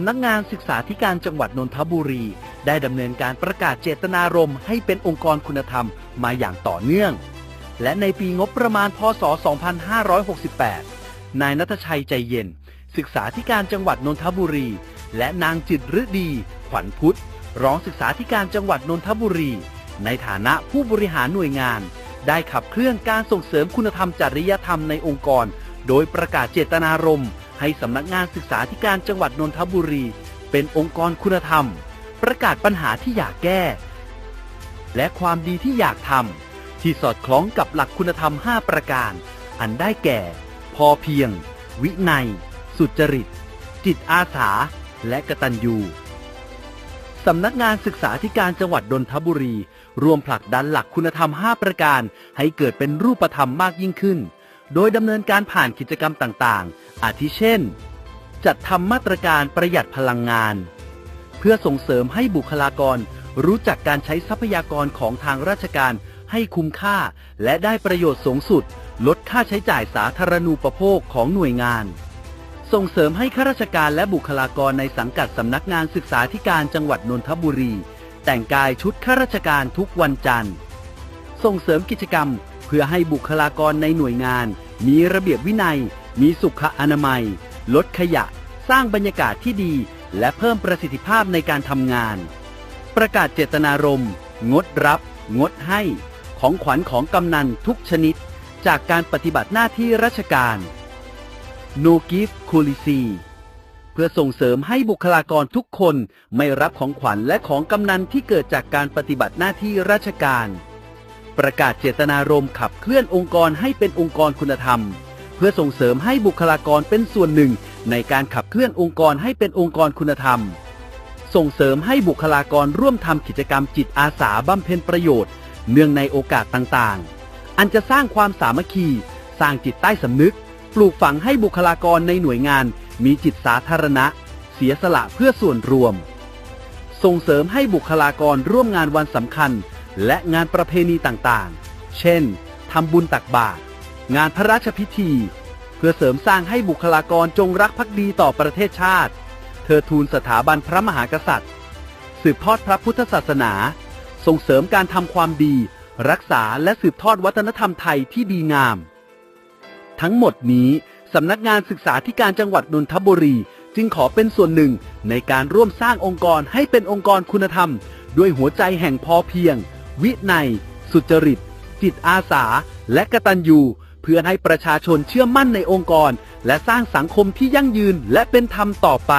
ำนักงานศึกษาธิการจังหวัดนนทบุรี ได้ดำเนินการประกาศเจตนารมณ์ให้เป็นองค์กรคุณธรรมมาอย่างต่อเนื่อง และในปีงบประมาณพศ 2568 นายนัทชัยใจเย็น ศึกษาธิการจังหวัดนนทบุรี และนางจิตฤดี ขวัญพุทธรองศึกษาธิการจังหวัดนนทบุรี ในฐานะผู้บริหารหน่วยงาน ได้ขับเคลื่อนการส่งเสริมคุณธรรมจริยธรรมในองค์กร โดยประกาศเจตนารมณ์ ให้สำนักงานศึกษาธิการจังหวัดนนทบุรี เป็นองค์กรคุณธรรม ประกาศปัญหาที่อยากแก้ และความดีที่อยากทำที่สอดคล้องกับหลักคุณธรรม 5 ประการ อันได้แก่ พอเพียง วินัย สุจริต จิตอาสา และกตัญญูสำนักงานศึกษาธิการจังหวัดนนทบุรี รวมผลักดันหลักคุณธรรม 5 ประการ ให้เกิดเป็นรูปธรรมมากยิ่งขึ้น โดยดำเนินการผ่านกิจกรรมต่างๆ อาทิเช่น จัดทำมาตรการประหยัดพลังงาน เพื่อส่งเสริมให้บุคลากรรู้จักการใช้ทรัพยากรของทางราชการให้คุ้มค่า และได้ประโยชน์สูงสุด ลดค่าใช้จ่ายสาธารณูปโภคของหน่วยงาน ส่งเสริมให้ข้าราชการและบุคลากรในสังกัดสำนักงานศึกษาธิการจังหวัดนนทบุรี แต่งกายชุดข้าราชการทุกวันจันทร์ ส่งเสริมกิจกรรม เพื่อให้บุคลากรในหน่วยงาน มีระเบียบวินัย มีสุขอนามัย ลดขยะ สร้างบรรยากาศที่ดี และเพิ่มประสิทธิภาพในการทำงาน ประกาศเจตนารมณ์ งดรับ งดให้ ของขวัญของกำนันทุกชนิด จากการปฏิบัติหน้าที่ราชการ No Gift Policy เพื่อส่งเสริมให้บุคลากรทุกคนไม่รับของขวัญและของกำนันที่เกิดจากการปฏิบัติหน้าที่ราชการ ประกาศเจตนารมณ์ขับเคลื่อนองค์กรให้เป็นองค์กรคุณธรรม เพื่อส่งเสริมให้บุคลากรเป็นส่วนหนึ่ง ในการขับเคลื่อนองค์กรให้เป็นองค์กรคุณธรรม ส่งเสริมให้บุคลากรร่วมทำกิจกรรมจิตอาสาบำเพ็ญประโยชน์ เนื่องในโอกาสต่างๆ อันจะสร้างความสามัคคี สร้างจิตใต้สำนึก ปลูกฝังให้บุคลากรในหน่วยงาน มีจิตสาธารณะ เสียสละเพื่อส่วนรวม ส่งเสริมให้บุคลากรร่วมงานวันสำคัญ และงานประเพณีต่างๆ เช่นทำบุญตักบาตร งานพระราชพิธี เพื่อเสริมสร้างให้บุคลากรจงรักภักดีต่อประเทศชาติ เธอทูลสถาบันพระมหากษัตริย์ สืบทอดพระพุทธศาสนา ส่งเสริมการทำความดี รักษาและสืบทอดวัฒนธรรมไทยที่ดีงาม ทั้งหมดนี้สำนักงานศึกษาธิการจังหวัดนนทบุรี จึงขอเป็นส่วนหนึ่งในการร่วมสร้างองค์กรให้เป็นองค์กรคุณธรรม ด้วยหัวใจแห่งพอเพียง วินัย สุจริต จิตอาสา และกตัญญู เพื่อให้ประชาชนเชื่อมั่นในองค์กร และสร้างสังคมที่ยั่งยืนและเป็นธรรมต่อไป